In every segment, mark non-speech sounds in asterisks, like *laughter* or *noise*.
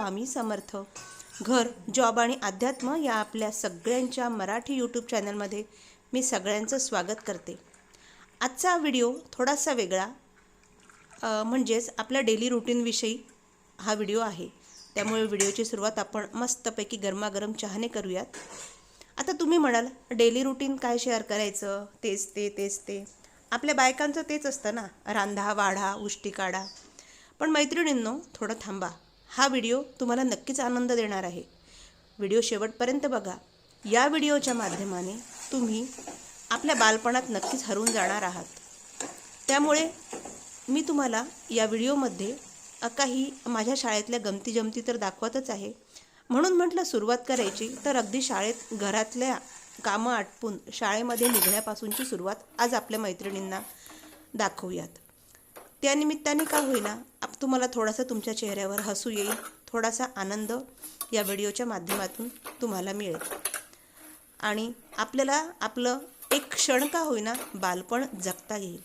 स्वामी समर्थ. घर जॉब आणि अध्यात्म या आपल्या सगळ्यांच्या मराठी यूट्यूब चॅनलमध्ये मी सगळ्यांचं स्वागत करते. आजचा व्हिडिओ थोडासा वेगळा म्हणजेच आपल्या डेली रुटीनविषयी हा व्हिडिओ आहे. त्यामुळे व्हिडिओची सुरुवात आपण मस्तपैकी गरमागरम चहाने करूयात. आता तुम्ही म्हणाल डेली रुटीन काय शेअर करायचं? तेच ते तेच ते. आपल्या बायकांचं तेच असतं ना रांधा वाढा उष्टी काढा पण मैत्रिणींनो थोडं थांबा. हा व्हिडिओ तुम्हाला नक्कीच आनंद देणार आहे. व्हिडिओ शेवटपर्यंत बघा. या व्हिडिओच्या माध्यमाने तुम्ही आपल्या बालपणात नक्कीच हरून जाणार आहात. त्यामुळे मी तुम्हाला या व्हिडिओमध्ये काही माझ्या शाळेतल्या गमती जमती तर दाखवतच आहे. म्हणून म्हटलं सुरुवात करायची तर अगदी शाळेत घरातल्या कामं आटपून शाळेमध्ये निघण्यापासूनची सुरुवात आज आपल्या मैत्रिणींना दाखवूयात. त्यानिमित्ताने का होईना आप तुम्हाला थोडासा तुमच्या चेहऱ्यावर हसू येईल थोडासा आनंद या व्हिडिओच्या माध्यमातून तुम्हाला मिळेल. आणि आपल्याला आपलं एक क्षण का होईना बालपण जगता येईल.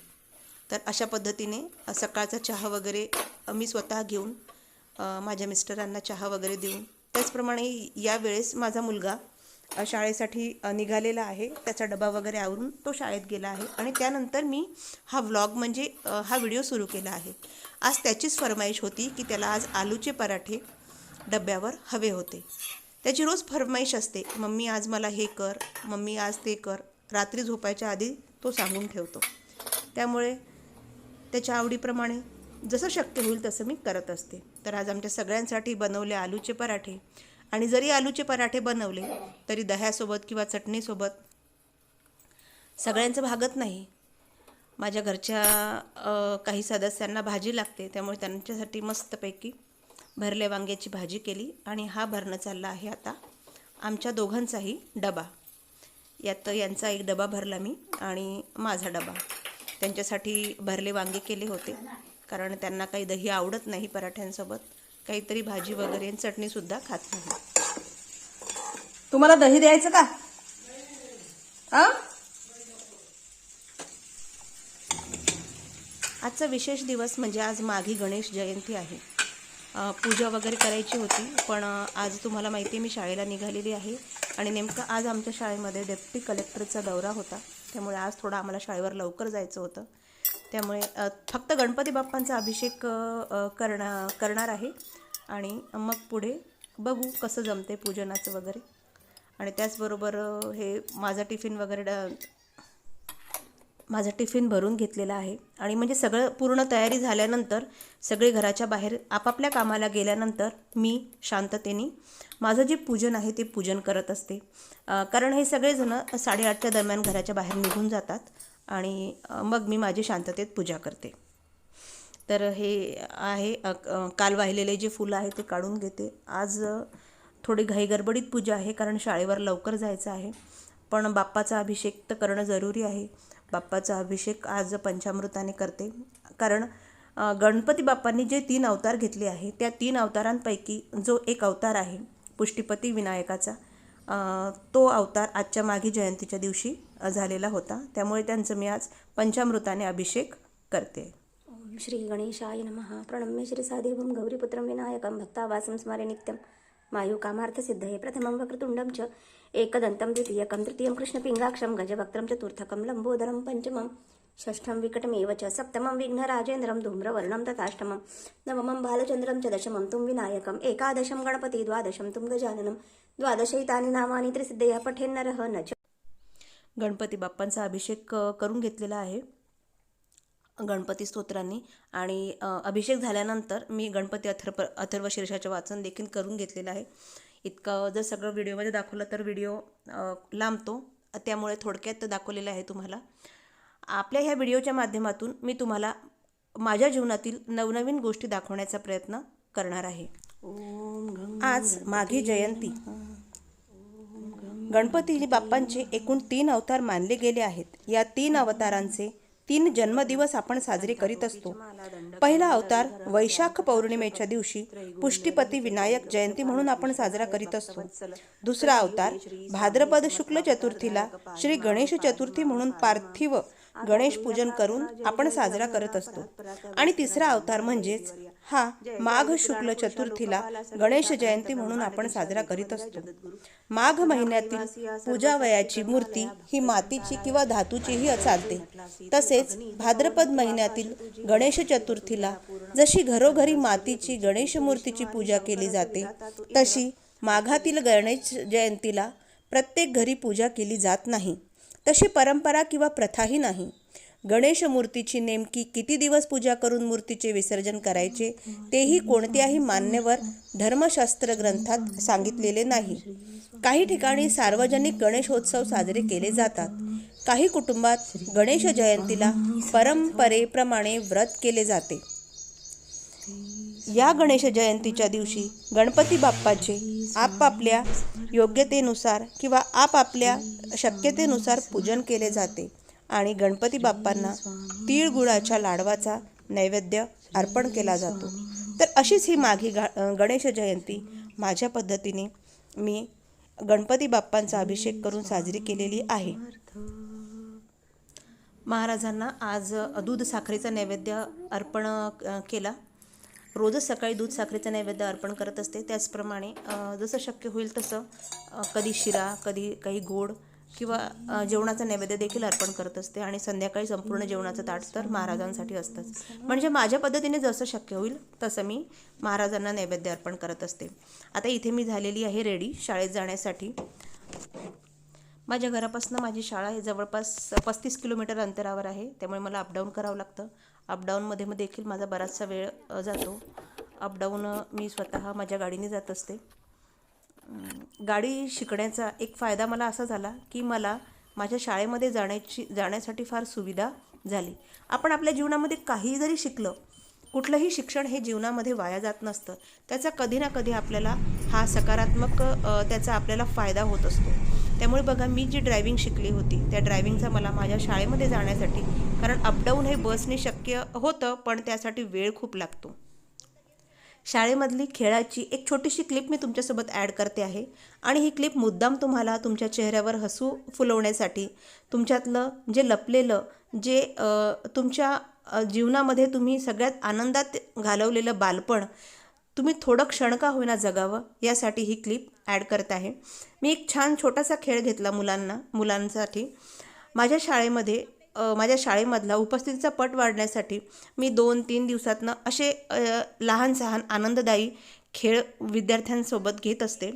तर अशा पद्धतीने सकाळचा चहा वगैरे मी स्वतः घेऊन माझ्या मिस्टरांना चहा वगैरे देऊन त्याचप्रमाणे यावेळेस माझा मुलगा शाळेसाठी निघालेला आहे. त्याचा डबा वगैरे आवरून तो शाळेत गेला आहे. आणि त्यानंतर मी हा व्लॉग म्हणजे हा व्हिडिओ सुरू केला आहे. आज त्याचीच फरमाईश होती की त्याला आज आलूचे पराठे डब्यावर हवे होते. त्याची रोज फरमाईश असते मम्मी आज मला हे कर मम्मी आज ते कर. रात्री झोपायच्या आधी तो सांगून ठेवतो. त्यामुळे त्याच्या आवडीप्रमाणे जसं शक्य होईल तसं मी करत असते. तर आज आमच्या सगळ्यांसाठी बनवले आलूचे पराठे. आणि जरी आलूचे पराठे बनवले तरी दह्यासोबत किंवा चटणीसोबत सगळ्यांचं भागत नाही. माझ्या घरच्या काही सदस्यांना भाजी लागते त्यामुळे त्यांच्यासाठी मस्तपैकी भरल्या वांग्याची भाजी केली आणि हा भरणं चालला आहे आता आमच्या दोघांचाही डबा. यात यांचा एक डबा भरला मी आणि माझा डबा. त्यांच्यासाठी भरले वांगे केले होते कारण त्यांना काही दही आवडत नाही पराठ्यांसोबत. काहीतरी भाजी वगैरे चटणीसुद्धा खात नाही. तुम्हाला दही द्यायचं का? आ? आजचा विशेष दिवस म्हणजे आज माघी गणेश जयंती आहे. पूजा वगैरे करायची होती पण आज तुम्हाला माहिती आहे मी शाळेला निघालेली आहे आणि नेमकं आज आमच्या शाळेमध्ये डेप्टी कलेक्टरचा दौरा होता. त्यामुळे आज थोडं आम्हाला शाळेवर लवकर जायचं होतं. त्यामुळे फक्त गणपती बाप्पांचा अभिषेक करणा करणार आहे. आणि मग पुढे बघू कसं जमते पूजनाचं वगैरे. आणि त्याचबरोबर हे माझा टिफिन वगैरे ड माझा टिफिन भरून घेतलेला आहे. आणि म्हणजे सगळं पूर्ण तयारी झाल्यानंतर सगळे घराच्या बाहेर आपापल्या कामाला गेल्यानंतर मी शांततेने माझं जे पूजन आहे ते पूजन करत असते. कारण हे सगळेजणं साडेआठच्या दरम्यान घराच्या बाहेर निघून जातात. आणि मग मी माझी शांततेत पूजा करते. तर हे आहे काल वाहिलेले जे फुलं आहे ते काढून घेते. आज थोडी घाईगडबडीत पूजा आहे कारण शाळेवर लवकर जायचं आहे. पण बाप्पाचा अभिषेक तर करणं जरुरी आहे. बाप्पाचा अभिषेक आज पंचामृताने करते. कारण गणपती बाप्पांनी जे तीन अवतार घेतले आहे त्या तीन अवतारांपैकी जो एक अवतार आहे पुष्टीपती विनायकाचा तो अवतार आजच्या माघी जयंतीच्या दिवशी झालेला होता. त्यामुळे त्यांचं मी आज पंचामृताने अभिषेक करते. श्री गणेशाय नमः. प्रणम्य श्रीसादेवं गौरीपुत्रं विनायकं भक्तावासं स्मरे नित्यं मायुकामार्थसिद्धये प्रथमं वक्रतुण्डं च एकदन्तं द्वितीयकं तृतीयं कृष्णपिङ्गाक्षं गजवक्त्रं चतुर्थकं लम्बोदरं पञ्चमं षष्ठं विकटमेव च सप्तमं विघ्नराजेन्द्रं धूम्रवर्णं तथाष्टमं नवमं बालचन्द्रं च दशमं तुं विनायकम् एकादशं गणपति द्वादशं तुं गजाननं द्वादशैतानि नामानि त्रिसिद्धयः पठेन्नरः न च गणपती बाप्पांचा अभिषेक करून घेतलेला आहे. गणपती स्तोत्रांनी आणि अभिषेक झाल्यानंतर मी गणपती अथर्व अथर्व शीर्षाचे वाचन देखील करून घेतलेलं आहे. इतकं जर सगळं व्हिडिओमध्ये दाखवलं तर व्हिडिओ लांबतो. त्यामुळे थोडक्यात दाखवलेलं आहे तुम्हाला. आपल्या ह्या व्हिडिओच्या माध्यमातून मी तुम्हाला माझ्या जीवनातील नवनवीन गोष्टी दाखवण्याचा प्रयत्न करणार आहे. आज माघी जयंती. गणपती बाप्पांचे एकूण तीन अवतार मानले गेले आहेत. या तीन अवतारांचे तीन जन्मदिवस आपण साजरे करीत असतो. पहिला अवतार वैशाख पौर्णिमेच्या दिवशी पुष्टीपती विनायक जयंती म्हणून आपण साजरा करीत असतो. दुसरा अवतार भाद्रपद शुक्ल चतुर्थीला श्री गणेश चतुर्थी म्हणून पार्थिव गणेश पूजन करून आपण साजरा करत असतो. आणि तिसरा अवतार म्हणजेच हा माघ शुक्ल चतुर्थीला गणेश जयंती म्हणून आपण साजरा करीत असतो. माघ महिन्यातील पूजावयाची मूर्ती ही मातीची किंवा धातूचीही चालते तसेच भाद्रपद महिन्यातील गणेश चतुर्थीला जशी घरोघरी मातीची गणेश मूर्तीची पूजा केली जाते. तशी माघातील गणेश जयंतीला प्रत्येक घरी पूजा केली जात नाही. तशी परंपरा किंवा प्रथाही नाही. गणेश मूर्तीची नेमकी किती दिवस पूजा करून मूर्तीचे विसर्जन करायचे तेही कोणत्याही मान्यवर धर्मशास्त्र ग्रंथात सांगितलेले नाही. काही ठिकाणी सार्वजनिक गणेशोत्सव साजरे केले जातात. काही कुटुंबात गणेश जयंतीला परंपरेप्रमाणे व्रत केले जाते. या गणेश जयंतीच्या दिवशी गणपती बाप्पाचे आपापल्या योग्यतेनुसार किंवा आपापल्या शक्यतेनुसार पूजन केले जाते. आणि गणपती बाप्पांना तिळगुळाच्या लाडवाचा नैवेद्य अर्पण केला जातो. तर अशीच ही माघी गा गणेश जयंती माझ्या पद्धतीने मी गणपती बाप्पांचा अभिषेक करून साजरी केलेली आहे. महाराजांना आज दूध साखरेचा नैवेद्य अर्पण केला. रोजच सकाळी दूध साखरेचं नैवेद्य अर्पण करत असते. त्याचप्रमाणे जसं शक्य होईल तसं कधी शिरा कधी काही गोड किंवा जेवणाचं नैवेद्य देखील अर्पण करत असते आणि संध्याकाळी संपूर्ण जेवणाचं ताट तर महाराजांसाठी असतंच. म्हणजे माझ्या पद्धतीने जसं शक्य होईल तसं मी महाराजांना नैवेद्य अर्पण करत असते. आता इथे मी झालेली आहे रेडी शाळेत जाण्यासाठी. माझ्या घरापासून माझी शाळा हे जवळपास पस्तीस किलोमीटर अंतरावर आहे त्यामुळे मला अपडाऊन करावं लागतं. अपडाऊनमध्ये मग देखील माझा बराचसा वेळ जातो. अपडाऊन मी स्वतः माझ्या गाडीने जात असते. गाडी शिकण्याचा एक फायदा मला असा झाला की मला माझ्या शाळेमध्ये जाण्याची जाण्यासाठी फार सुविधा झाली. आपण आपल्या जीवनामध्ये काही जरी शिकलं कुठलंही शिक्षण हे जीवनामध्ये वाया जात नसतं. त्याचा कधी ना कधी आपल्याला हा सकारात्मक त्याचा आपल्याला फायदा होत असतो. त्यामुळे बघा मी जी ड्रायव्हिंग शिकली होती त्या ड्रायव्हिंगचा मला माझ्या शाळेमध्ये जाण्यासाठी कारण अपडाऊन हे बसने शक्य होतं पण त्यासाठी वेळ खूप लागतो. शाळेमधली खेळाची एक छोटीशी क्लिप मी तुमच्यासोबत ॲड करते आहे. आणि ही क्लिप मुद्दाम तुम्हाला तुमच्या चेहऱ्यावर हसू फुलवण्यासाठी तुमच्यातलं जे लपलेलं जे तुमच्या जीवनामध्ये तुम्ही सगळ्यात आनंदात घालवलेलं बालपण तुम्ही थोडं क्षण का होईना जगावं यासाठी ही क्लिप ॲड करत आहे. मी एक छान छोटासा खेळ घेतला मुलांना मुलांसाठी. माझ्या शाळेमध्ये माझ्या शाळेमधला उपस्थितीचा पट वाढण्यासाठी मी दोन तीन दिवसातनं असे लहान सहान आनंददायी खेळ विद्यार्थ्यांसोबत घेत असते.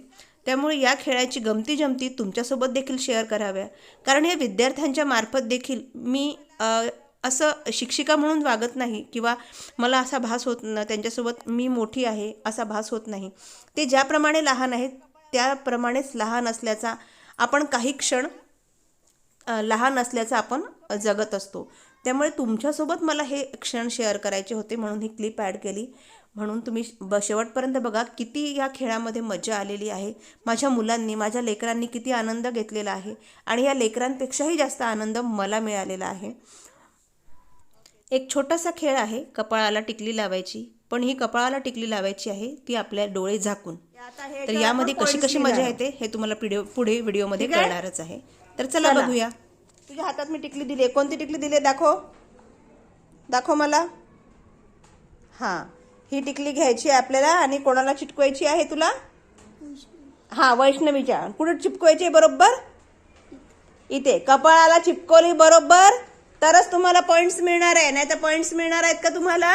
त्यामुळे या खेळाची गमती जमती तुमच्यासोबत देखील शेअर कराव्या. कारण या विद्यार्थ्यांच्या मार्फत देखील मी असं शिक्षिका म्हणून वागत नाही किंवा मला असा भास होत न त्यांच्यासोबत मी मोठी आहे असा भास होत नाही. ते ज्याप्रमाणे लहान आहेत त्याप्रमाणेच लहान असल्याचा आपण काही क्षण लहान असल्याचं आपण जगत असतो. त्यामुळे तुमच्यासोबत मला हे क्षण शेअर करायचे होते म्हणून ही क्लिप ॲड केली. म्हणून तुम्ही ब शेवटपर्यंत बघा किती या खेळामध्ये मजा आलेली आहे. माझ्या मुलांनी माझ्या लेकरांनी किती आनंद घेतलेला आहे. आणि या लेकरांपेक्षाही जास्त आनंद मला मिळालेला आहे. एक छोटासा खेळ आहे कपाळाला टिकली लावायची. पण ही कपाळाला टिकली लावायची आहे ती आपल्या डोळे झाकून. तर यामध्ये कशी कशी मजा येते हे तुम्हाला पिढी पुढे व्हिडिओमध्ये कळणारच आहे. तर चला बघूया. तुझ्या हातात मी टिकली दिली आहे. कोणती टिकली दिली आहे? दाखव. दाखव मला. हां. ही टिकली घ्यायची आहे आपल्याला आणि कोणाला चिटकवायची आहे तुला? हां वैष्णवीच्या. कुठे चिपकवायची आहे बरोबर? इथे. कपाळाला चिपकवली बरोबर? तरच तुम्हाला पॉइंट्स मिळणार आहे. नाही तर पॉइंट्स मिळणार आहेत का तुम्हाला?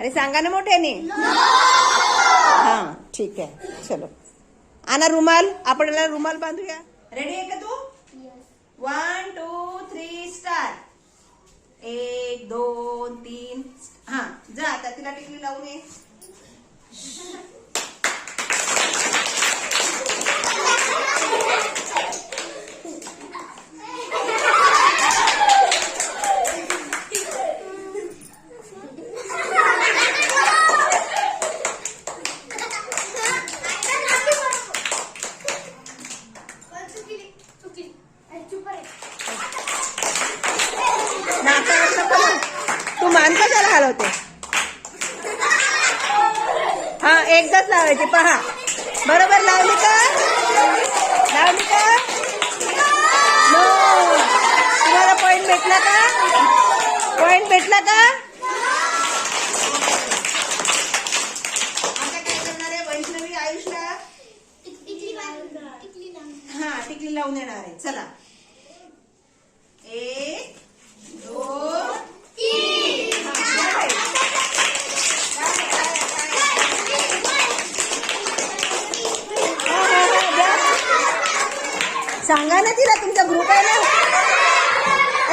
अरे सांगा ना मोठ्याने. हा ठीक आहे. चलो. आणा रुमाल. आपण याला रुमाल बांधूया. रेडी आहे का तू? वन टू थ्री स्टार्ट एक दोन तीन. हा जा आता तिला टिकली लावून ये *laughs* नाका असं करू. तू मान कशाला हलवते हा एकदाच लावायची पहा. बरोबर लावली का लावली का तुम्हाला पॉइंट भेटला का? पॉइंट भेटला का टिकली लावून येणार आहे चला एक दोन तीन हा, या बाई. हा, हा, हा, द्या. सांगा ना तिला तुमचा ग्रुप आहे ना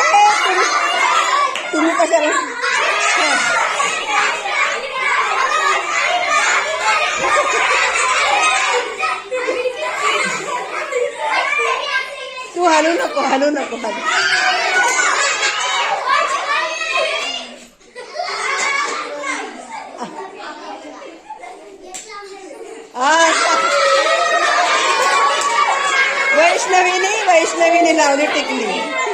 ए, तुम्ही- तुम्ही कशाला हा. तू हलू नको हलू नको हलू आ, वैष्णवीने लावली टिकली.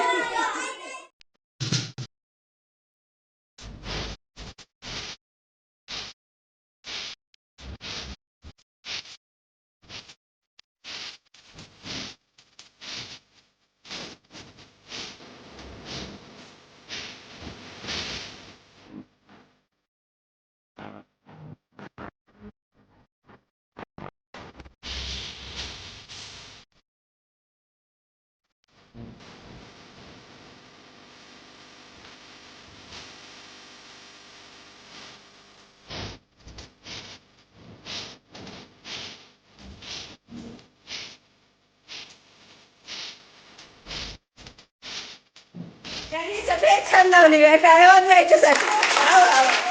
त्यांनी सगळे छान लावली काय वाजवायच्यासाठी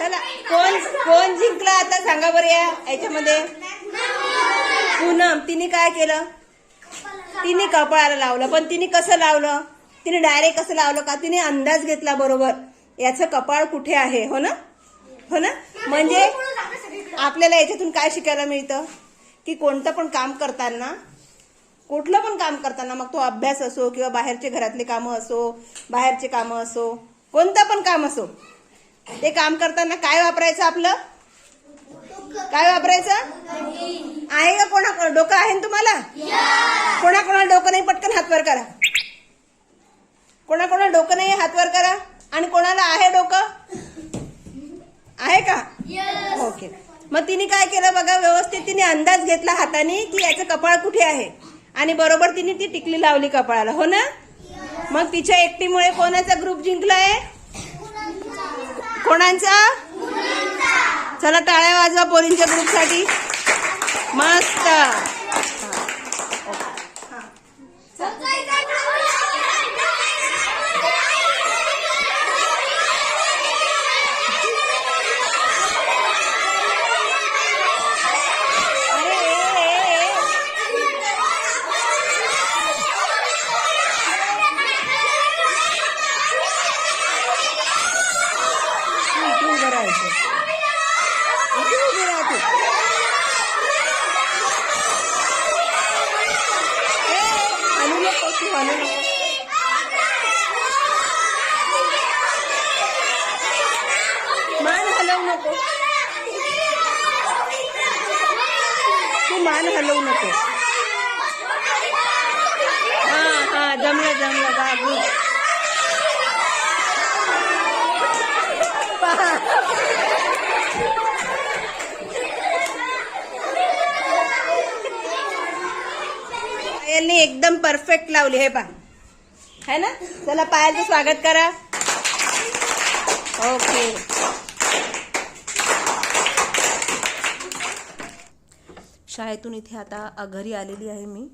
चला कोण कोण जिंकला आता सांगा बरं या याच्यामध्ये? पूनम तिने काय केलं? तिने कपाळाला लावलं पण तिने कसं लावलं? तिने डायरेक्ट कसं लावलं का? तिने अंदाज घेतला बरोबर. याचं कपाळ कुठे आहे हो ना? हो ना? म्हणजे आपल्याला याच्यातून काय शिकायला मिळतं? की कोणतं पण काम करताना कुठलं पण काम करताना मग तो अभ्यास असो किंवा बाहेरचे घरातले कामं असो बाहेरचे कामं असो कोणतं पण काम असो ते काम करताना काय वापरायचं आपलं? काय वापरायचं? आहे का कोणा डोकं आहे ना तुम्हाला? कोणा कोणाला डोकं नाही? पटकन हात वर करा. कोणा कोणाला डोकं नाही हात वर करा. आणि कोणाला आहे डोकं? आहे का? ओके. मग तिने काय केलं बघा व्यवस्थित तिने अंदाज घेतला हाताने की याचं कपाळ कुठे आहे? आणि बरोबर तिने ती टिकली लावली कपाळाला. हो ना? मग तिच्या एकटीमुळे कोणाचा ग्रुप जिंकलाय? कोणाचा? चला टाळ्या वाजवा पोरींच्या ग्रुपसाठी. मस्त. मान हलवू नको. तू मान हलवू नको. हा हा जमलं जमलं बाबू पहा पायलने एकदम परफेक्ट लावली. हे पा है ना? चला पायाचं स्वागत करा. ओके शाळेतून इथे आता घरी आलेली आहे मी.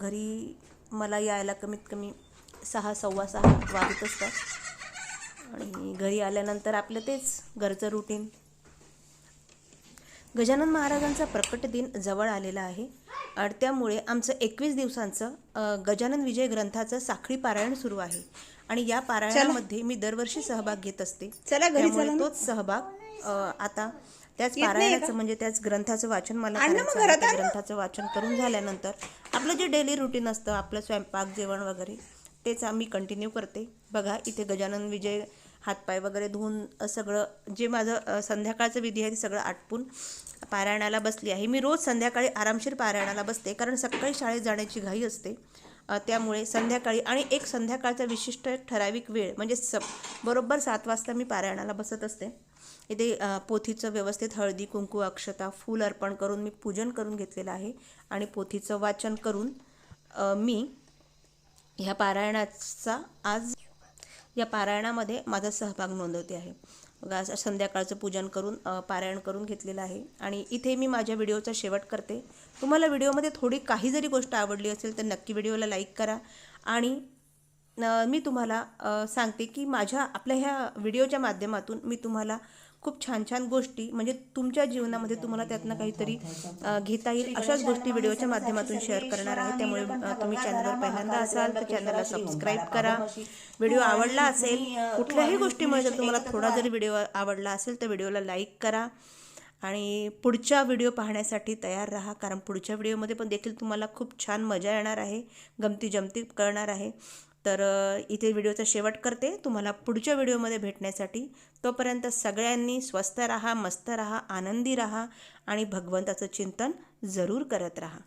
घरी मला यायला कमीत कमी सहा सव्वा सहा वाजत असतात. आणि घरी आल्यानंतर आपलं तेच घरचं रुटीन गजानन महाराजांचा प्रकट दिन जवळ आलेला आहे. आणि त्यामुळे आमचं एकवीस दिवसांचं गजानन विजय ग्रंथाचं साखळी पारायण सुरू आहे. आणि या पारायणामध्ये मी दरवर्षी सहभाग घेत असते. चला घरी त्यामुळे. तोच सहभाग आता त्याच पारायणाचं म्हणजे त्याच ग्रंथाचं वाचन मला. ग्रंथाचं वाचन करून झाल्यानंतर आपलं जे डेली रुटीन असतं आपलं स्वयंपाक जेवण वगैरे तेच आम्ही कंटिन्यू करते. बघा इथे गजानन विजय हातपाय वगैरे धुवून सगळं जे माझं संध्याकाळचं विधी आहे ते सगळं आटपून पारायणाला बसली आहे. मी रोज संध्याकाळी आरामशीर पारायणाला बसते कारण सकाळी शाळेत जाण्याची घाई असते. त्यामुळे संध्याकाळी आणि एक संध्याकाळचा विशिष्ट एक ठराविक वेळ म्हणजे स बरोबर सात वाजता मी पारायणाला बसत असते. इथे पोथीचं व्यवस्थित हळदी कुंकू अक्षता फूल अर्पण करून मी पूजन करून घेतलेलं आहे आणि पोथीचं वाचन करून मी ह्या पारायणाचा आज या पारायणामध्ये माझा सहभाग नोंदवते आहे. संध्याकाळचं पूजन करून पारायण करून घेतलेलं आहे. आणि इथे मी माझ्या व्हिडिओचा शेवट करते. तुम्हाला व्हिडिओमध्ये थोडी काही जरी गोष्ट आवडली असेल तर नक्की व्हिडिओला लाईक करा. आणि मी तुम्हाला सांगते की माझ्या आपल्या ह्या व्हिडिओच्या माध्यमातून मी तुम्हाला खूप छान छान गोष्टी म्हणजे तुमच्या जीवनामध्ये तुम्हाला त्यातनं काहीतरी घेता येईल अशाच गोष्टी व्हिडिओच्या माध्यमातून शेअर करणार आहे. त्यामुळे तुम्ही चॅनलवर पहिल्यांदा असाल तर चॅनलला सबस्क्राईब करा. व्हिडिओ आवडला असेल कुठल्याही गोष्टीमुळे जर तुम्हाला थोडा जरी व्हिडिओ आवडला असेल तर व्हिडिओला लाईक करा. आणि पुढच्या व्हिडिओ पाहण्यासाठी तयार राहा कारण पुढच्या व्हिडिओमध्ये पण देखील तुम्हाला खूप छान मजा येणार आहे. गमती जमती कळणार आहे. तर इथे व्हिडिओचा शेवट करते. तुम्हाला पुढच्या व्हिडिओमध्ये भेटण्यासाठी तोपर्यंत सगळ्यांनी स्वस्थ राहा मस्त राहा आनंदी राहा आणि भगवंताचं चिंतन जरूर करत राहा.